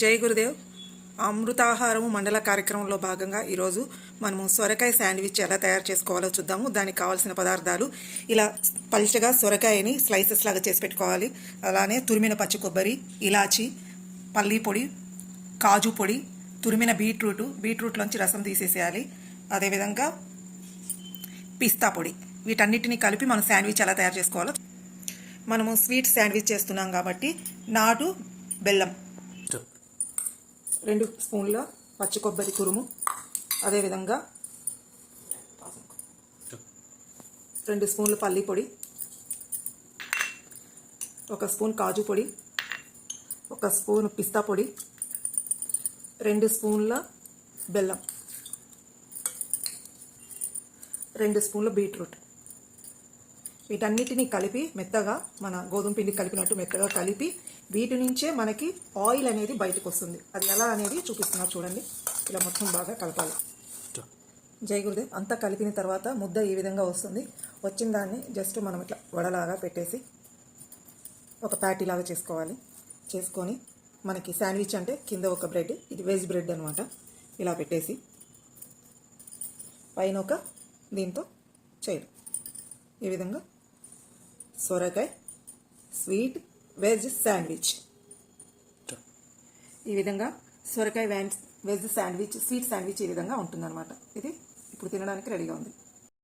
జై గురుదేవ్. అమృతాహారము మండల కార్యక్రమంలో భాగంగా ఈరోజు మనము సొరకాయ శాండ్విచ్ ఎలా తయారు చేసుకోవాలో చూద్దాము. దానికి కావాల్సిన పదార్థాలు ఇలా పల్చగా సొరకాయని స్లైసెస్ లాగా చేసి పెట్టుకోవాలి. అలానే తురిమిన పచ్చి కొబ్బరి ఇలాచి పల్లీ పొడి కాజు పొడి తురిమిన బీట్రూట్ బీట్రూట్లోంచి రసం తీసేసేయాలి. అదేవిధంగా పిస్తా పొడి. వీటన్నిటిని కలిపి మనం శాండ్విచ్ ఎలా తయారు చేసుకోవాలో మనము స్వీట్ శాండ్విచ్ చేస్తున్నాం కాబట్టి నాటు బెల్లం. రెండు స్పూన్ల పచ్చి కొబ్బరి తురుము అదేవిధంగా రెండు స్పూన్ల పల్లి పొడి. ఒక స్పూన్ కాజు పొడి. ఒక స్పూన్ పిస్తా పొడి. రెండు స్పూన్ల బెల్లం. రెండు స్పూన్ల బీట్రూట్. వీటన్నిటిని కలిపి మెత్తగా మన గోధుమ పిండి కలిపినట్టు మెత్తగా కలిపి వీటి నుంచే మనకి ఆయిల్ అనేది బయటకు వస్తుంది. అది ఎలా అనేది చూపిస్తున్నా చూడండి. ఇలా మొత్తం బాగా కలపాలి. జై గురుదేవ్. అంతా కలిపిన తర్వాత ముద్ద ఈ విధంగా వస్తుంది. వచ్చిన దాన్ని జస్ట్ మనం ఇట్లా వడలాగా పెట్టేసి ఒక ప్యాటీలాగా చేసుకోవాలి. చేసుకొని మనకి శాండ్విచ్ అంటే కింద ఒక బ్రెడ్ ఇది వెజ్ బ్రెడ్ అనమాట ఇలా పెట్టేసి పైన ఒక దీంతో చేయడం. ఈ విధంగా సొరకాయ స్వీట్ వెజ్ శాండ్విచ్. ఈ విధంగా సొరకాయ వెజ్ శాండ్విచ్ స్వీట్ శాండ్విచ్ ఈ విధంగా ఉంటుందన్నమాట. ఇది ఇప్పుడు తినడానికి రెడీగా ఉంది.